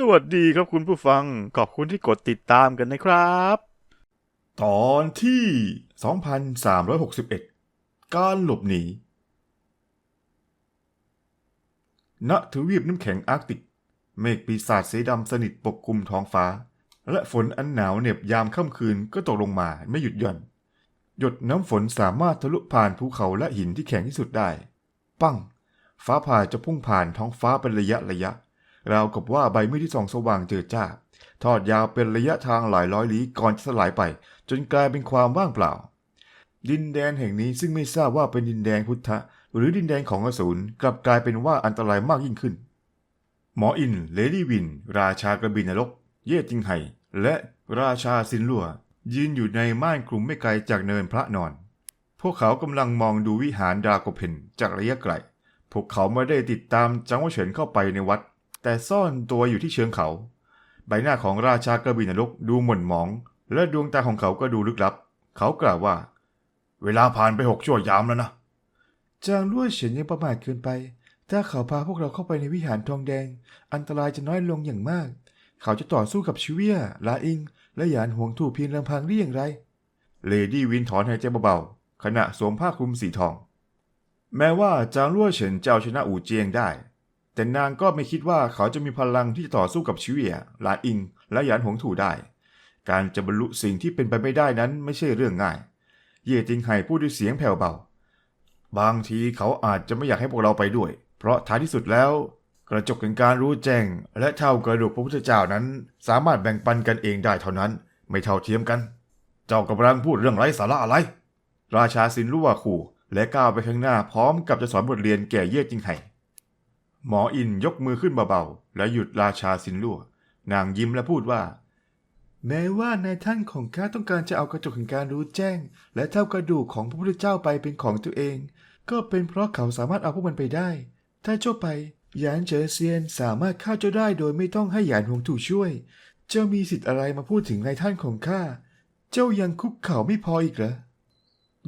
สวัสดีครับคุณผู้ฟัง ขอบคุณที่กดติดตามกันนะครับ ตอนที่ 2361 การหลบหนี ณ ทวีปน้ำแข็งอาร์กติก เมฆปีศาจสีดำสนิทปกคลุมท้องฟ้า และฝนอันหนาวเหน็บยามค่ำคืนก็ตกลงมาไม่หยุดหย่อน หยดน้ำฝนสามารถทะลุผ่านภูเขาและหินที่แข็งที่สุดได้ ปั้ง ฟ้าผ่าจะพุ่งผ่านท้องฟ้าเป็นระยะระยะ ราวกับว่าใบมีดที่ส่องสว่างเจิดจ้า ทอดยาวเป็นระยะทางหลายร้อยลี้ก่อนจะสลายไป จนกลายเป็นความว่างเปล่า ดินแดนแห่งนี้ซึ่งไม่ทราบว่าเป็นดินแดนพุทธะ หรือดินแดนของอสูรกลับกลายเป็นว่าอันตรายมากยิ่งขึ้น หมออิน เลดี้วิน ราชากระบินนรก เย่จิงไห่และราชาซินลัวยืนอยู่ในม่านคลุมไม่ไกลจากเนินพระนอน พวกเขากำลังมองดูวิหารดราโกเพนจากระยะไกล พวกเขาไม่ได้ติดตามจังหวะเฉินเข้าไปในวัด แต่ซ่อนตัวอยู่ที่เชิงเขา ใบหน้าของราชากระบินนรกดูหม่นหมอง และดวงตาของเขาก็ดูลึกลับ เขากล่าวว่า เวลาผ่านไปหกชั่วยามแล้วนะจางลั่วเฉินยังประมาทเกินไป ถ้าเขาพาพวกเราเข้าไปในวิหารทองแดง อันตรายจะน้อยลงอย่างมาก เขาจะต่อสู้กับชิเวียลาอิง และหยานหวงถูกเพียงลำพังได้อย่างไร เลดี้วินถอนหายใจเบาๆขณะสวมผ้าคลุมสีทอง แม้ว่าจางลั่วเฉินจะเอาชนะอู่เจียงได้ แต่นางก็ไม่คิดว่าเขาจะมีพลังที่จะต่อสู้กับชิเวียลาอิง และหยานหงถูได้ การจะบรรลุสิ่งที่เป็นไปไม่ได้นั้นไม่ใช่เรื่องง่าย เย่จิงไห่พูดด้วยเสียงแผ่วเบา บางทีเขาอาจจะไม่อยากให้พวกเราไปด้วย เพราะท้ายที่สุดแล้ว กระจกแห่งการรู้แจ้ง และเท่ากระดูกพระพุทธเจ้านั้น สามารถแบ่งปันกันเองได้เท่านั้น ไม่เท่าเทียมกัน เจ้ากำลังพูดเรื่องไร้สาระอะไร ราชาสินรู้ว่าขู่และก้าวไปข้างหน้าพร้อมกับจะสอนบทเรียนแก่เย่จิงไห่ หมออินยกมือขึ้นเบาๆ และหยุดราชาสินลั่วนางยิ้มและพูดว่า แม้ว่านายท่านของข้าต้องการจะเอากระจกแห่งการรู้แจ้ง และเท่ากระดูกของพระพุทธเจ้าไปเป็นของตัวเอง ก็เป็นเพราะเขาสามารถเอาพวกมันไปได้ ถ้าเจ้าไปหยานเจอเซียนสามารถฆ่าเจ้าได้โดยไม่ต้องให้หยานหวงถูกช่วย เจ้ามีสิทธิ์อะไรมาพูดถึงนายท่านของข้า เจ้ายังคุกเข่าไม่พออีกเหรอ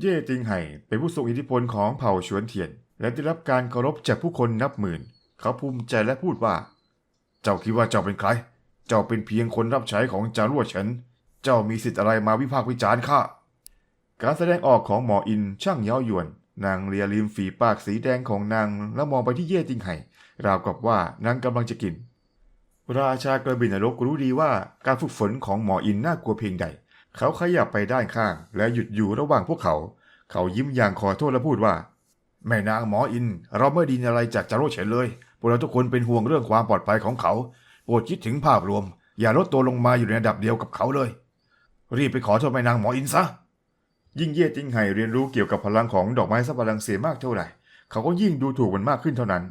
เย่ติงไห่เป็นผู้ทรงอิทธิพลของเผ่าชวนเทียน และได้รับการเคารพจากผู้คนนับหมื่น เขาภูมิใจและพูดว่า เจ้าคิดว่าเจ้าเป็นใคร เจ้าเป็นเพียงคนรับใช้ของจารั่วเฉิน เจ้ามีสิทธิ์อะไรมาวิพากษ์วิจารณ์ข้า การแสดงออกของหมออินช่างเย้ายวน นางเลียริมฝีปากสีแดงของนางแล้วมองไปที่เย่ติงไห่ ราวกับว่านางกำลังจะกิน ราชากระบินนรกรู้ดีว่าการฝึกฝนของหมออินน่ากลัวเพียงใด เขาขยับไปด้านข้าง และหยุดอยู่ระหว่างพวกเขา เขายิ้มอย่างขอโทษและพูดว่าแม่นางหมออิน เราไม่ดีอะไรจากจาโรเฉินเลย พวกเราทุกคนเป็นห่วงเรื่องความปลอดภัยของเขา โปรดคิดถึงภาพรวม อย่าลดตัวลงมาอยู่ในระดับเดียวกับเขาเลย รีบไปขอโทษแม่นางหมออินซะ ยิ่งเย่จิงไห่เรียนรู้เกี่ยวกับพลังของดอกไม้ซับพลังเสียมากเท่าไหร่ เขาก็ยิ่งดูถูกมันมากขึ้นเท่านั้น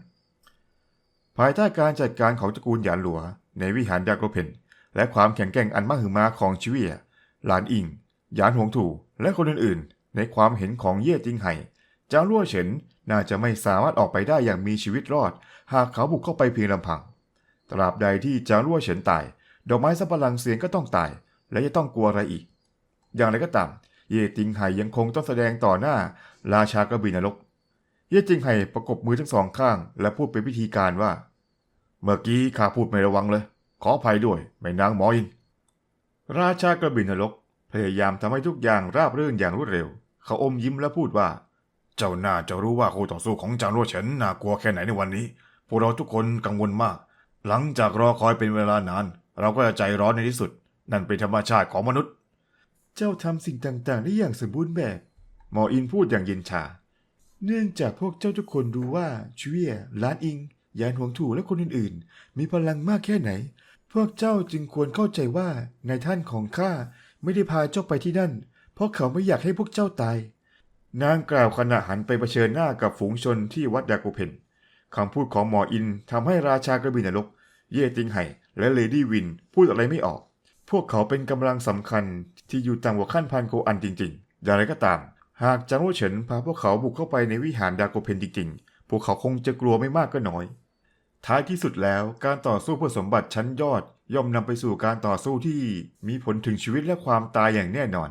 ภายใต้การจัดการของตระกูลหยานหลัว ในวิหารดากโกเพนและความแข็งแกร่งอันมหึมาของชิเวียหลานอิง หยานหวงถูและคนอื่นๆ ในความเห็นของเย่จิงไห่จางลั่วเฉินน่าจะไม่สามารถออกไปได้อย่างมีชีวิตรอด หากเขาบุกเข้าไปเพียงลำพัง ตราบใดที่จางลั่วเฉินตาย ดอกไม้สับปะหลังเสียงก็ต้องตาย และจะต้องกลัวอะไรอีก อย่างไรก็ตาม เย่จิงไห่ยังคงต้องแสดงต่อหน้า ราชากระบินนรก เย่จิงไห่ประกบมือทั้งสองข้าง และพูดเป็นพิธีการว่า เมื่อกี้ข้าพูดไม่ระวังเลย ขออภัยด้วยแม่นางหมออิน ราชากระบินนรกพยายามทำให้ทุกอย่างราบรื่นอย่างรวดเร็ว เขาอมยิ้มและพูดว่า เจ้าน่าจะรู้ว่าคู่ต่อสู้ของจางรั่วเฉินน่ากลัวแค่ไหนในวันนี้ พวกเราทุกคนกังวลมาก หลังจากรอคอยเป็นเวลานาน เราก็จะใจร้อนในที่สุด นั่นเป็นธรรมชาติของมนุษย์ เจ้าทำสิ่งต่างๆได้อย่างสมบูรณ์แบบ หมออินพูดอย่างเย็นชา เนื่องจากพวกเจ้าทุกคนรู้ว่าชเวียลานอิง ยานหวงถูและคนอื่นๆ มีพลังมากแค่ไหน พวกเจ้าจึงควรเข้าใจว่านายท่านของข้าไม่ได้พาเจ้าไปที่นั่น เพราะเขาไม่อยากให้พวกเจ้าตาย นางกล่าวขณะหันไปเผชิญหน้ากับฝูงชนที่วัดดาโกเพน คำพูดของหมออินทำให้ราชากระบินนรก เย่ติงไห่และเลดี้วินพูดอะไรไม่ออก พวกเขาเป็นกำลังสำคัญที่อยู่ต่างกว่าขั้นพันโกอันจริง ๆ อย่างไรก็ตาม หากจางโวเฉินพาพวกเขาบุกเข้าไปในวิหารดาโกเพนจริง ๆ พวกเขาคงจะกลัวไม่มากก็น้อย ท้ายที่สุดแล้วการต่อสู้เพื่อสมบัติชั้นยอดย่อมนำไปสู่การต่อสู้ที่มีผลถึงชีวิตและความตายอย่างแน่นอน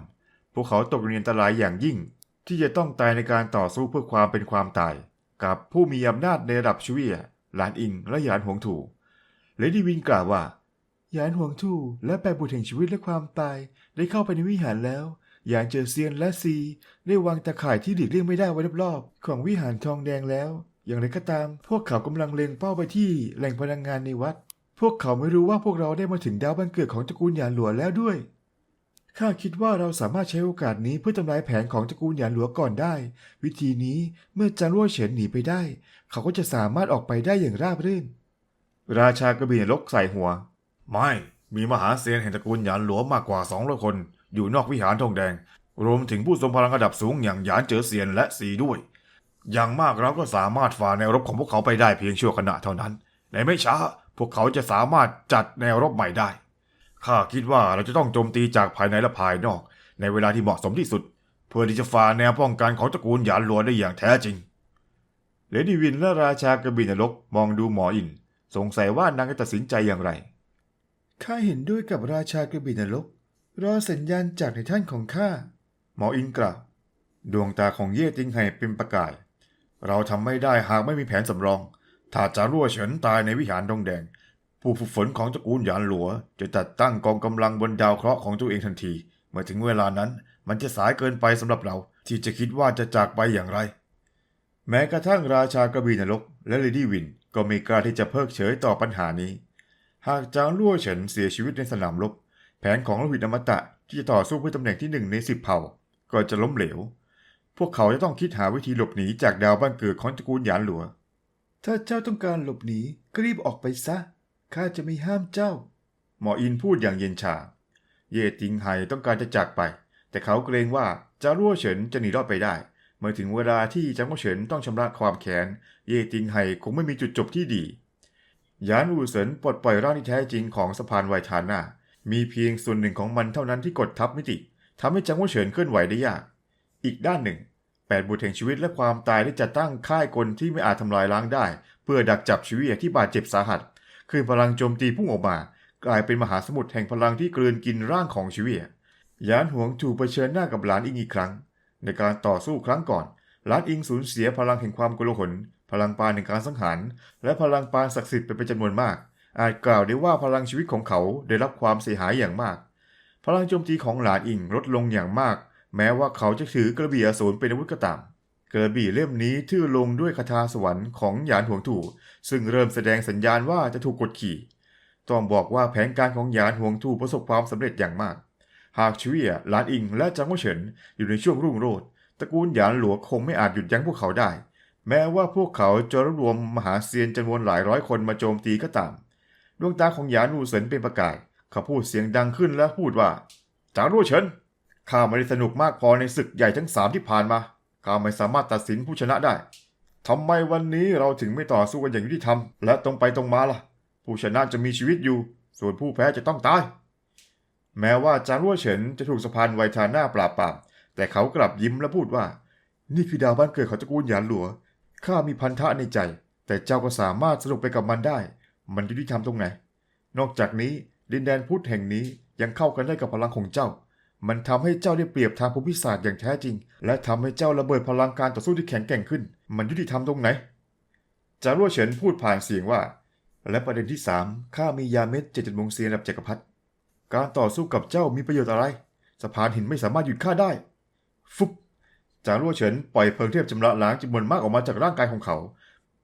พวกเขาตกอยู่ในอันตรายอย่างยิ่ง ที่จะต้องตายในการต่อสู้เพื่อความเป็นความตาย กับผู้มีอำนาจในระดับชวีหลานอิงและหยานหวงถูเลดี้วินกล่าวว่าหยานหวงทู่และแปรบุตรแห่งชีวิตและความตายได้เข้าไปในวิหารแล้วหยานเจอเซียนและซีได้วางตะข่ายที่หลีกเลี่ยงไม่ได้ไว้รอบๆของวิหารทองแดงแล้ว อย่างไรก็ตาม พวกเขากำลังเล็งเป้าไปที่แหล่งพลังงานในวัด พวกเขาไม่รู้ว่าพวกเราได้มาถึงดาวบังเกิดของตระกูลหยานหลวแล้วด้วย ข้าคิดว่าเราสามารถใช้โอกาสนี้เพื่อทำลายแผนของตระกูลหยานหลวก่อนได้ วิธีนี้เมื่อจางรั่วเฉินหนีไปได้ เขาก็จะสามารถออกไปได้อย่างราบรื่น ราชากระบี่นรกใส่หัว ไม่มีมหาเซียนแห่งตระกูลหยานหลวมากกว่าสองร้อยคน อยู่นอกวิหารทองแดง รวมถึงผู้ทรงพลังระดับสูงอย่างหยานเจอเซียนและสีด้วย อย่างมากเราก็สามารถฝ่าแนวรบของพวกเขาไปได้เพียงชั่วขณะเท่านั้นในไม่ช้าพวกเขาจะสามารถจัดแนวรบใหม่ได้ ข้าคิดว่าเราจะต้องโจมตีจากภายในและภายนอก ในเวลาที่เหมาะสมที่สุด เพื่อที่จะฝ่าแนวป้องกันของตระกูลหยานหลวได้อย่างแท้จริงเลดี้วินและราชากระบี่นรกมองดูหมออิน สงสัยว่านางจะตัดสินใจอย่างไรข้าเห็นด้วยกับราชากระบี่นรกรอสัญญาณจากในท่านของข้าหมออินกล่าวดวงตาของเย่ติงไห่เป็นประกาย เราทำไม่ได้หากไม่มีแผนสำรอง ถ้าจารั่วเฉินตายในวิหารดงแดง ผู้ฝึกฝนของตระกูลหยานหลัว จะจัดตั้งกองกำลังบนดาวเคราะห์ของตัวเองทันที เมื่อถึงเวลานั้นมันจะสายเกินไปสำหรับเรา ที่จะคิดว่าจะจากไปอย่างไร แม้กระทั่งราชากระบีนรก และเลดี้วินก็ไม่กล้าที่จะเพิกเฉยต่อปัญหานี้ หากจางลั่วเฉินเสียชีวิตในสนามรบ แผนของลหิตอมตะที่จะต่อสู้เพื่อตำแหน่งที่หนึ่งในสิบเผ่า ก็จะล้มเหลว พวกเขาจะต้องคิดหาวิธีหลบหนีจากดาวบ้านเกิดของตระกูลหยานหลัว ถ้าเจ้าต้องการหลบหนีก็รีบออกไปซะ ข้าจะไม่ห้ามเจ้า หมออินพูดอย่างเย็นชา เย่ติงไห่ต้องการจะจากไป แต่เขาเกรงว่าจารั่วเฉินจะหนีรอดไปได้ เมื่อถึงเวลาที่จางกั่วเฉินต้องชำระความแค้น เย่ติงไห่คงไม่มีจุดจบที่ดี ยานอูเซินปลดปล่อยร่างที่แท้จริงของสะพานไวทาน่า มีเพียงส่วนหนึ่งของมันเท่านั้นที่กดทับมิติทำให้จางกั่วเฉินเคลื่อนไหวได้ยาก อีกด้านหนึ่งแปดบุตรแห่งชีวิตและความตายได้จัดตั้งค่ายกลที่ไม่อาจทำลายล้างได้ เพื่อดักจับชีวิตที่บาดเจ็บสาหัส คืนพลังโจมตีพุ่งออกมา กลายเป็นมหาสมุทรแห่งพลังที่กลืนกินร่างของชีวิตยานหวงถูกเผชิญหน้ากับหลานอิงอีกครั้ง ในการต่อสู้ครั้งก่อน หลานอิงสูญเสียพลังแห่งความโกลาหลพลังปานแห่งการสังหารและพลังปานศักดิ์สิทธิ์ไปเป็นจำนวนมาก อาจกล่าวได้ว่าพลังชีวิตของเขาได้รับความเสียหายอย่างมาก พลังโจมตีของหลานอิงลดลงอย่างมาก แม้ว่าเขาจะถือกระบี่อสูรเป็นอาวุธก็ตาม กระบี่เล่มนี้ทื่อลงด้วยคาถาสวรรค์ของหยานหวงถูซึ่งเริ่มแสดงสัญญาณว่าจะถูกกดขี่ ต้องบอกว่าแผนการของหยานหวงถูประสบความสำเร็จอย่างมาก หากชีวียหลานอิงและจางว่เฉินอยู่ในช่วงรุ่งโรจน์ตระกูลหยานหลวงคงไม่อาจหยุดยั้งพวกเขาได้ แม้ว่าพวกเขาจะรวบรวมมหาเซียนจำนวนหลายร้อยคนมาโจมตีก็ตาม ดวงตาของหยานอูเซินเป็นประกาย เขาพูดเสียงดังขึ้นและพูดว่าจางรั่วเฉินข้าไม่ได้สนุกมากพอในศึกใหญ่ทั้งสามที่ผ่านมา ข้าไม่สามารถตัดสินผู้ชนะได้ทำไมวันนี้เราถึงไม่ต่อสู้กันอย่างยุติธรรม และตรงไปตรงมาล่ะ ผู้ชนะจะมีชีวิตอยู่ ส่วนผู้แพ้จะต้องตาย แม้ว่าจางรั่วเฉินจะถูกสะพานไวทาน่าปราบปรามแต่เขากลับยิ้มและพูดว่า นี่คือดาวบ้านเกิดของตระกูลหยานหลัวข้ามีพันธะในใจ แต่เจ้าก็สามารถสนุกไปกับมันได้ มันยุติธรรมตรงไหน นอกจากนี้ดินแดนพุทธแห่งนี้ยังเข้ากันได้กับพลังของเจ้า มันทำให้เจ้าได้เปรียบทางภูมิศาสตร์อย่างแท้จริง และทำให้เจ้าระเบิดพลังการต่อสู้ที่แข็งแกร่งขึ้น มันยุติธรรมตรงไหน จารั่วเฉินพูดผ่านเสียงว่า และประเด็นที่สามข้ามียาเม็ดเจ็ดจุดมงเซียนระดับจักรพรรดิการต่อสู้กับเจ้ามีประโยชน์อะไร สะพานหินไม่สามารถหยุดข้าได้ ฟุบจางรั่วเฉินปล่อยเพลิงเทพจำระล้างจำนวนมากออกมาจากร่างกายของเขา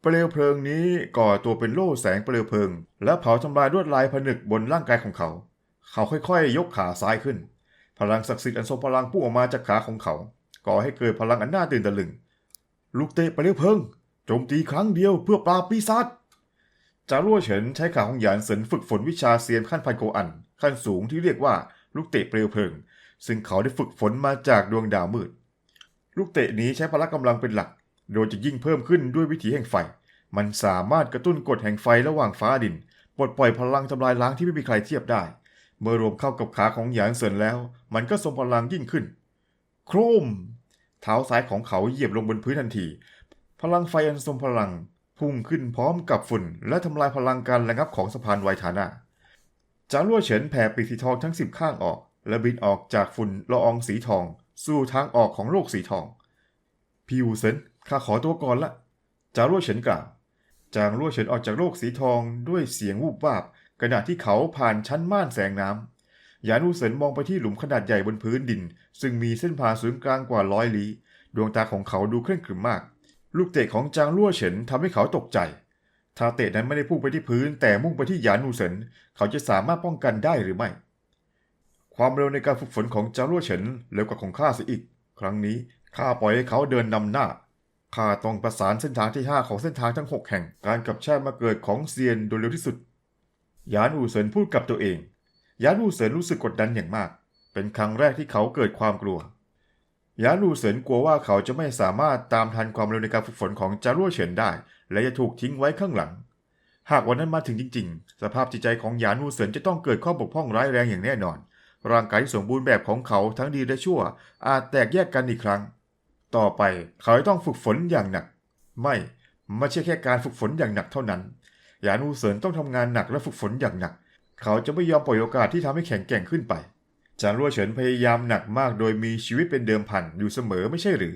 เปลวเพลิงนี้ก่อตัวเป็นโล่แสงเปลวเพลิง และเผาทำลายลวดลายผนึกบนร่างกายของเขา เขาค่อยๆ ยกขาซ้ายขึ้น พลังศักดิ์สิทธิ์อันทรงพลังพุ่งออกมาจากขาของเขา ก่อให้เกิดพลังอันน่าตื่นตะลึง ลูกเตะเปลวเพลิงโจมตีครั้งเดียวเพื่อปราบปีศาจจารั่วเฉินใช้ขาของหยานเซินฝึกฝนวิชาเซียนขั้นพันโกอัน ขั้นสูงที่เรียกว่าลูกเตะเปลวเพลิง ซึ่งเขาได้ฝึกฝนมาจากดวงดาวมืด ลูกเตะนี้ใช้พละกำลังเป็นหลัก โดยจะยิ่งเพิ่มขึ้นด้วยวิถีแห่งไฟ มันสามารถกระตุ้นกฎแห่งไฟระหว่างฟ้าดิน ปลดปล่อยพลังทำลายล้างที่ไม่มีใครเทียบได้ เมื่อรวมเข้ากับขาของหยานเซินแล้ว มันก็ทรงพลังยิ่งขึ้น โครม เท้าซ้ายของเขาเหยียบลงบนพื้นทันที พลังไฟอันทรงพลัง พุ่งขึ้นพร้อมกับฝุ่น และทำลายพลังการระงับของสะพานไวทานาจางลั่วเฉินแผ่ปีกสีทองทั้งสิบข้างออก และบินออกจากฝุ่นละอองสีทอง สู่ทางออกของโลกสีทองพี่อูเซินข้าขอตัวก่อนละจารั่วเฉินกล่าวจางลั่วเฉินออกจากโลกสีทองด้วยเสียงวูบวาบ ขณะที่เขาผ่านชั้นม่านแสงน้ำยานูเซินมองไปที่หลุมขนาดใหญ่บนพื้นดิน ซึ่งมีเส้นผ่าศูนย์กลางกว่าร้อยลี้ดวงตาของเขาดูเคร่งขรึมมาก ลูกเตะของจางลั่วเฉินทำให้เขาตกใจ ถ้าเตะนั้นไม่ได้พุ่งไปที่พื้น แต่มุ่งไปที่ยานูเซินเขาจะสามารถป้องกันได้หรือไม่ ความเร็วในการฝึกฝนของจางลั่วเฉินเร็วกว่าของข้าเสียอีก ครั้งนี้ข้าปล่อยให้เขาเดินนำหน้าข้าต้องประสานเส้นทางที่ 5 ของเส้นทางทั้ง 6 แห่ง การกับชามาเกิดของเซียนโดยเร็วที่สุด ยานอูเซินพูดกับตัวเอง ยานอูเซินรู้สึกกดดันอย่างมาก เป็นครั้งแรกที่เขาเกิดความกลัว ยานอูเซินกลัวว่าเขาจะไม่สามารถตามทันความเร็วในการฝึกฝนของจารั่วเฉินได้ และจะถูกทิ้งไว้ข้างหลัง หากวันนั้นมาถึงจริง ๆ สภาพจิตใจของยานอูเซินจะต้องเกิดข้อบกพร่องร้ายแรงอย่างแน่นอน ร่างกายที่สมบูรณ์แบบของเขาทั้งดีและชั่ว อาจแตกแยกกันอีกครั้ง ต่อไปเขาจะต้องฝึกฝนอย่างหนัก ไม่ ไม่ใช่แค่การฝึกฝนอย่างหนักเท่านั้น หยานอูเซินต้องทำงานหนักและฝึกฝนอย่างหนัก เขาจะไม่ยอมปล่อยโอกาสที่ทำให้แข็งแกร่งขึ้นไปจางรั่วเฉินพยายามหนักมากโดยมีชีวิตเป็นเดิมพันอยู่เสมอไม่ใช่หรือ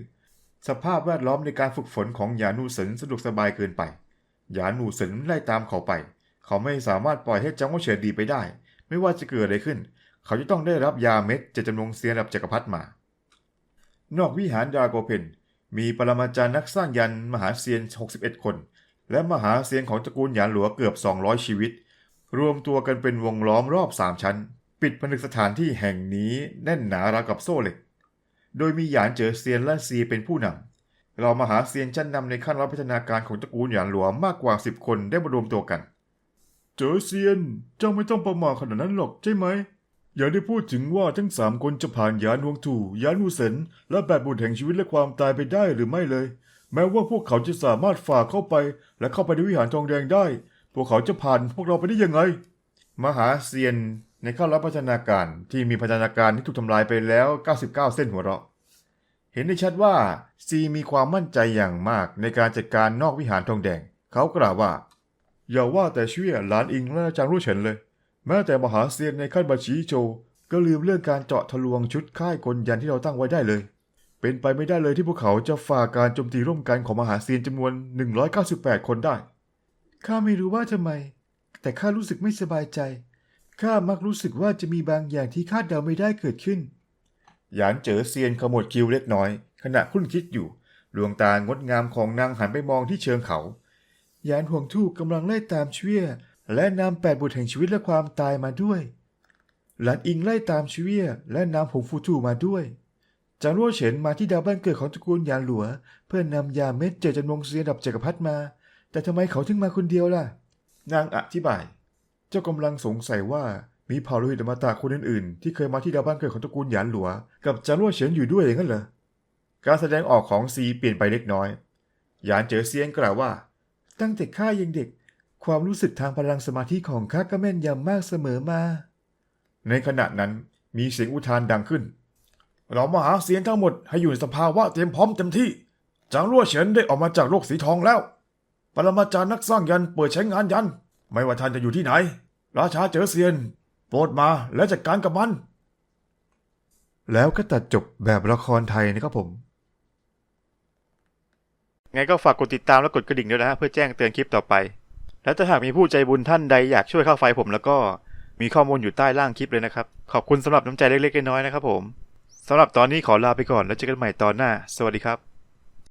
สภาพแวดล้อมในการฝึกฝนของหยานูเซินสะดวกสบายเกินไปหยานูเซินไล่ตามเขาไป เขาไม่สามารถปล่อยให้จางรั่วเฉินดีไปได้ ไม่ว่าจะเกิดอะไรขึ้น เขาจะต้องได้รับยาเม็ดจะจำนงเซียนระดับจักรพรรดิมา นอกวิหารดาโกเพนมีปรมาจารย์นักสร้างยันมหาเซียน 61 คน และมหาเซียนของตระกูลหยานหลัวเกือบ 200 ชีวิต รวมตัวกันเป็นวงล้อมรอบ3ชั้น ปิดผนึกสถานที่แห่งนี้แน่นหนาราวกับโซ่เหล็ก โดยมีหยานเจอเซียนและซีเป็นผู้นำเรามหาเซียนชั้นนำในขั้นรับพัฒนาการของตระกูลหยานหลวงมากกว่า 10 คนได้มารวมตัวกัน เจอเซียนเจ้าไม่ต้องประมาทขนาดนั้นหรอกใช่ไหมอย่าได้พูดถึงว่าทั้งสามคนจะผ่านยานฮวงถูยานวูเซนและแปดบุตรแห่งชีวิตและความตายไปได้หรือไม่เลย แม้ว่าพวกเขาจะสามารถฝ่าเข้าไป และเข้าไปในวิหารทองแดงได้ พวกเขาจะผ่านพวกเราไปได้ยังไง มหาเซียนในเข้ารับพัฒนาการที่มีพัฒนาการที่ถูกทำลายไปแล้ว 99 เส้นหัวเราะ เห็นได้ชัดว่าซีมีความมั่นใจอย่างมากในการจัดการนอกวิหารทองแดง เขากล่าวว่า อย่าว่าแต่เชื่อหลานอิงและจางรู้เฉินเลย แม้แต่มหาเซียนในขั้นบัญชีโจก็ลืมเรื่องการเจาะทะลวงชุดค่ายกลยันที่เราตั้งไว้ได้เลย เป็นไปไม่ได้เลยที่พวกเขาจะฝ่าการโจมตีร่วมกันของมหาเซียนจำนวน 198 คนได้ ข้าไม่รู้ว่าทำไม แต่ข้ารู้สึกไม่สบายใจ ข้ามักรู้สึกว่าจะมีบางอย่างที่คาดเดาไม่ได้เกิดขึ้น หยานเจ๋อเซียนขมวดคิ้วเล็กน้อย ขณะคุ้นคิดอยู่ ดวงตางดงามของนางหันไปมองที่เชิงเขา หยานห่วงทูกกำลังไล่ตามเชวียและนำแปดบุตรแห่งชีวิตและความตายมาด้วย หลานอิงไล่ตามเชวียและนำหงฟูทูมาด้วย จางรั่วเฉินมาที่ดาวบ้านเกิดของตระกูลหยานหลัว เพื่อนำยาเม็ดเจจันมงเซียดับจักรพรรดิมา แต่ทำไมเขาถึงมาคนเดียวล่ะ นางอธิบาย เจ้ากำลังสงสัยว่ามีเผ่าโลหิตอมตะคนอื่นๆ ที่เคยมาที่ดาวบ้านเกิดของตระกูลหยานหลัว กับจางรั่วเฉินอยู่ด้วยอย่างนั้นเหรอการแสดงออกของซีเปลี่ยนไปเล็กน้อยหยานเจ๋อเซียนกล่าวว่า ตั้งแต่ข้ายังเด็ก ความรู้สึกทางพลังสมาธิของข้าก็แม่นยำมากเสมอมา ในขณะนั้นมีเสียงอุทานดังขึ้น เรามหาเสียนทั้งหมดให้อยู่ในสภาวะเตรียมพร้อมเต็มที่ จางรั่วเฉินได้ออกมาจากโลกสีทองแล้ว ปรมาจารย์นักสร้างยันเปิดใช้งานยัน ไม่ว่าท่านจะอยู่ที่ไหน ราชาเจอเซียน โปรดมาและจัดการกับมัน แล้วก็ตัดจบแบบละครไทยนะครับผม ไงก็ฝากกดติดตามและกดกระดิ่งด้วยนะฮะเพื่อแจ้งเตือนคลิปต่อไป และถ้าหากมีผู้ใจบุญท่านใดอยากช่วยค่าไฟผมแล้วก็มีข้อมูลอยู่ใต้ล่างคลิปเลยนะครับ ขอบคุณสำหรับน้ำใจเล็กๆน้อยๆนะครับผม สำหรับตอนนี้ขอลาไปก่อนแล้วเจอกันใหม่ตอนหน้า สวัสดีครับ